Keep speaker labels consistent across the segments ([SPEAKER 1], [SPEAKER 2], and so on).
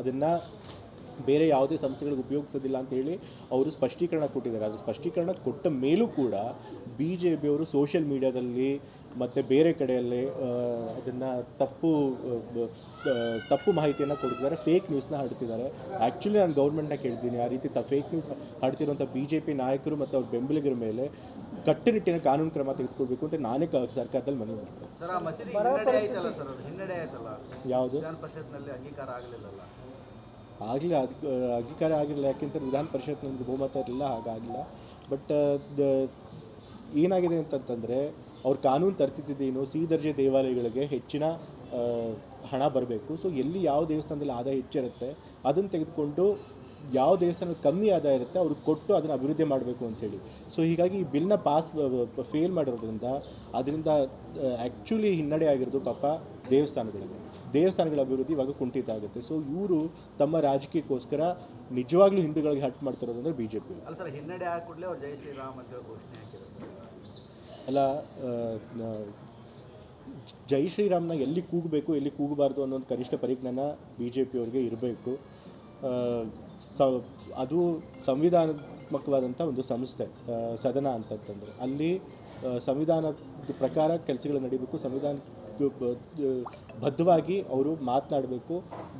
[SPEAKER 1] ಅದನ್ನು ಬೇರೆ ಯಾವುದೇ ಸಂಸ್ಥೆಗಳಿಗೆ ಉಪಯೋಗಿಸೋದಿಲ್ಲ ಅಂತ ಹೇಳಿ ಅವರು ಸ್ಪಷ್ಟೀಕರಣ ಕೊಟ್ಟಿದ್ದಾರೆ. ಅದು ಸ್ಪಷ್ಟೀಕರಣ ಕೊಟ್ಟ ಮೇಲೂ ಕೂಡ ಬಿ ಜೆ ಪಿಯವರು ಸೋಷಿಯಲ್ ಮೀಡಿಯಾದಲ್ಲಿ ಮತ್ತು ಬೇರೆ ಕಡೆಯಲ್ಲಿ ಅದನ್ನು ತಪ್ಪು ತಪ್ಪು ಮಾಹಿತಿಯನ್ನು ಕೊಡ್ತಿದ್ದಾರೆ. ಫೇಕ್ ನ್ಯೂಸ್ನ ಹಾಡ್ತಿದ್ದಾರೆ ಆ್ಯಕ್ಚುಲಿ ನಾನು ಗೌರ್ಮೆಂಟ್ನ ಕೇಳ್ತೀನಿ. ಆ ರೀತಿ ತ, ಫೇಕ್ ನ್ಯೂಸ್ ಹಾಡ್ತಿರುವಂಥ ಬಿ ಜೆ ಪಿ ನಾಯಕರು ಮತ್ತು ಅವ್ರ ಬೆಂಬಲಿಗರ ಮೇಲೆ ಕಟ್ಟುನಿಟ್ಟಿನ ಕಾನೂನು ಕ್ರಮ ತೆಗೆದುಕೊಳ್ಬೇಕು ಅಂತ ನಾನೇ ಕ ಸರ್ಕಾರದಲ್ಲಿ ಮನವಿ ಮಾಡ್ತೇನೆ.
[SPEAKER 2] ಸರ್ ಆ ಮಸೀದಿ ಹಿನ್ನಡೆ ಆಯ್ತಲ್ಲ ಸರ್ ಹಿನ್ನಡೆ ಆಯ್ತಲ್ಲ?
[SPEAKER 1] ಯಾವುದು? ಆಗಲಿ ಅದು ಅಂಗೀಕಾರ ಆಗಿರಲಿಲ್ಲ ಯಾಕೆಂತಂದ್ರೆ ವಿಧಾನ ಪರಿಷತ್ ನಮಗೆ ಬಹುಮತ ಇರಲಿಲ್ಲ ಹಾಗಾಗಿಲ್ಲ. ಬಟ್ ಏನಾಗಿದೆ ಅಂತಂತಂದರೆ ಅವ್ರು ಕಾನೂನು ತರ್ತಿದ್ದೇನು ಸಿ ದರ್ಜೆ ದೇವಾಲಯಗಳಿಗೆ ಹೆಚ್ಚಿನ ಹಣ ಬರಬೇಕು. ಸೊ ಎಲ್ಲಿ ಯಾವ ದೇವಸ್ಥಾನದಲ್ಲಿ ಆದಾಯ ಹೆಚ್ಚಿರುತ್ತೆ ಅದನ್ನು ತೆಗೆದುಕೊಂಡು ಯಾವ ದೇವಸ್ಥಾನದಲ್ಲಿ ಕಮ್ಮಿ ಆದಾಯ ಇರುತ್ತೆ ಅವ್ರಿಗೆ ಕೊಟ್ಟು ಅದನ್ನು ಅಭಿವೃದ್ಧಿ ಮಾಡಬೇಕು ಅಂತೇಳಿ ಸೊ ಹೀಗಾಗಿ ಈ ಬಿಲ್ನ ಪಾಸ್ ಫೇಲ್ ಮಾಡಿರೋದ್ರಿಂದ ಅದರಿಂದ ಆ್ಯಕ್ಚುಲಿ ಹಿನ್ನಡೆ ಆಗಿರೋದು ಪಾಪ ದೇವಸ್ಥಾನಗಳಿಗೆ. ದೇವಸ್ಥಾನಗಳ ಅಭಿವೃದ್ಧಿ ಇವಾಗ ಕುಂಠಿತ ಆಗುತ್ತೆ. ಸೊ ಇವರು ತಮ್ಮ ರಾಜಕೀಯಕ್ಕೋಸ್ಕರ ನಿಜವಾಗ್ಲೂ ಹಿಂದೂಗಳಿಗೆ ಹಟ್ ಮಾಡ್ತಿರೋದಂದ್ರೆ ಬಿ ಜೆ ಪಿ
[SPEAKER 2] ಅಲ್ಲ ಸರ್ ಹಿನ್ನಡೆ ಆದ ಕೂಡಲೇ ಅವ್ರು ಜೈ ಶ್ರೀರಾಮ್ ಅಂತ ಘೋಷಣೆ
[SPEAKER 1] ಅಲ್ಲ ಜೈ ಶ್ರೀರಾಮ್ನ ಎಲ್ಲಿ ಕೂಗಬೇಕು ಎಲ್ಲಿ ಕೂಗಬಾರ್ದು ಅನ್ನೋ ಒಂದು ಕನಿಷ್ಠ ಪರಿಜ್ಞಾನ ಬಿ ಜೆ ಪಿಯವ್ರಿಗೆ ಇರಬೇಕು. ಸ ಅದು ಸಂವಿಧಾನಾತ್ಮಕವಾದಂಥ ಒಂದು ಸಂಸ್ಥೆ ಸದನ ಅಂತಂತಂದರೆ. ಅಲ್ಲಿ ಸಂವಿಧಾನದ ಪ್ರಕಾರ ಕೆಲಸಗಳು ನಡೀಬೇಕು ಸಂವಿಧಾನ ಬದ್ಧವಾಗಿ ಅವರು ಮಾತನಾಡಬೇಕು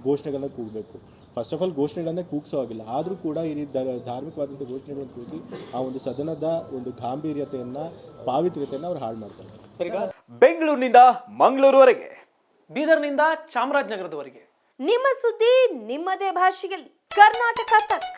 [SPEAKER 1] ಘೋಷಣೆಗಳನ್ನ ಕೂಗಬೇಕು. ಫಸ್ಟ್ ಆಫ್ ಆಲ್ ಘೋಷಣೆಗಳನ್ನೇ ಕೂಗಿಸೋ ಆಗಿಲ್ಲ ಆದರೂ ಕೂಡ ಈ ರೀತಿ ಧಾರ್ಮಿಕವಾದಂಥ ಘೋಷಣೆಗಳನ್ನು ಕೂಗಿ ಆ ಒಂದು ಸದನದ ಒಂದು ಗಾಂಭೀರ್ಯತೆಯನ್ನು ಪಾವಿತ್ರ್ಯತೆಯನ್ನು ಅವ್ರು ಹಾಳು ಮಾಡ್ತಾರೆ.
[SPEAKER 3] ಬೆಂಗಳೂರಿನಿಂದ ಮಂಗಳೂರುವರೆಗೆ
[SPEAKER 4] ಬೀದರ್ನಿಂದ ಚಾಮರಾಜನಗರದವರೆಗೆ.
[SPEAKER 5] ನಿಮ್ಮ ಸುದ್ದಿ ನಿಮ್ಮದೇ ಭಾಷೆಯಲ್ಲಿ. ಕರ್ನಾಟಕ ತಕ್